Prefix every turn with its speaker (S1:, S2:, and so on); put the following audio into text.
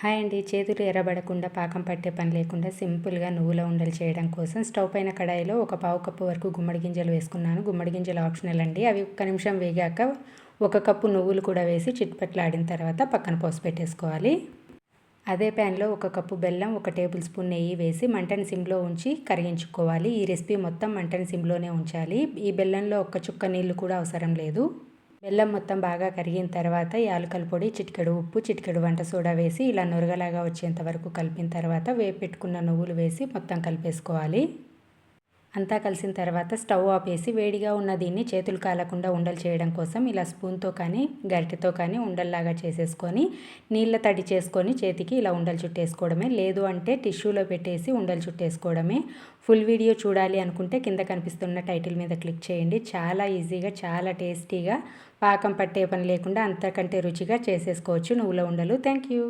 S1: Hi అండి చేతులు ఎర్రబడకుండా పాకం పట్టే పని లేకుండా సింపుల్గా నువ్వుల ఉండలు చేయడం కోసం స్టవ్ పైన కడాయిలో ఒక పావు కప్పు వరకు గుమ్మడి గింజలు వేసుకున్నాను. గుమ్మడి గింజలు ఆప్షనల్ అండి. అవి ఒక్క నిమిషం వేగాక ఒక కప్పు నువ్వులు కూడా వేసి చిట్పట్లాడిన తర్వాత పక్కన పోసి పెట్టేసుకోవాలి. అదే ప్యాన్లో ఒక కప్పు బెల్లం ఒక టేబుల్ స్పూన్ నెయ్యి వేసి మంటని సిమ్లో ఉంచి కరిగించుకోవాలి. ఈ రెసిపీ మొత్తం మంటని సిమ్లోనే ఉంచాలి. ఈ బెల్లంలో ఒక్క చుక్క నీళ్ళు కూడా అవసరం లేదు. బెల్లం మొత్తం బాగా కరిగిన తర్వాత యాలకల పొడి చిటికెడు ఉప్పు చిటికెడు వంట సోడా వేసి ఇలా నొరగలాగా వచ్చేంత వరకు కలిపిన తర్వాత వేపెట్టుకున్న నువ్వులు వేసి మొత్తం కలిపేసుకోవాలి. అంతా కలిసిన తర్వాత స్టవ్ ఆపేసి వేడిగా ఉన్న దీన్ని చేతులు కాలకుండా ఉండలు చేయడం కోసం ఇలా స్పూన్తో కానీ గరిటెతో కానీ ఉండల్లాగా చేసేసుకొని నీళ్ళ తడి చేసుకొని చేతికి ఇలా ఉండలు చుట్టేసుకోవడమే. లేదు అంటే టిష్యూలో పెట్టేసి ఉండలు చుట్టేసుకోవడమే. ఫుల్ వీడియో చూడాలి అనుకుంటే కింద కనిపిస్తున్న టైటిల్ మీద క్లిక్ చేయండి. చాలా ఈజీగా చాలా టేస్టీగా పాకం పట్టే పని లేకుండా అంతకంటే రుచిగా చేసేసుకోవచ్చు నువ్వుల ఉండలు. Thank you.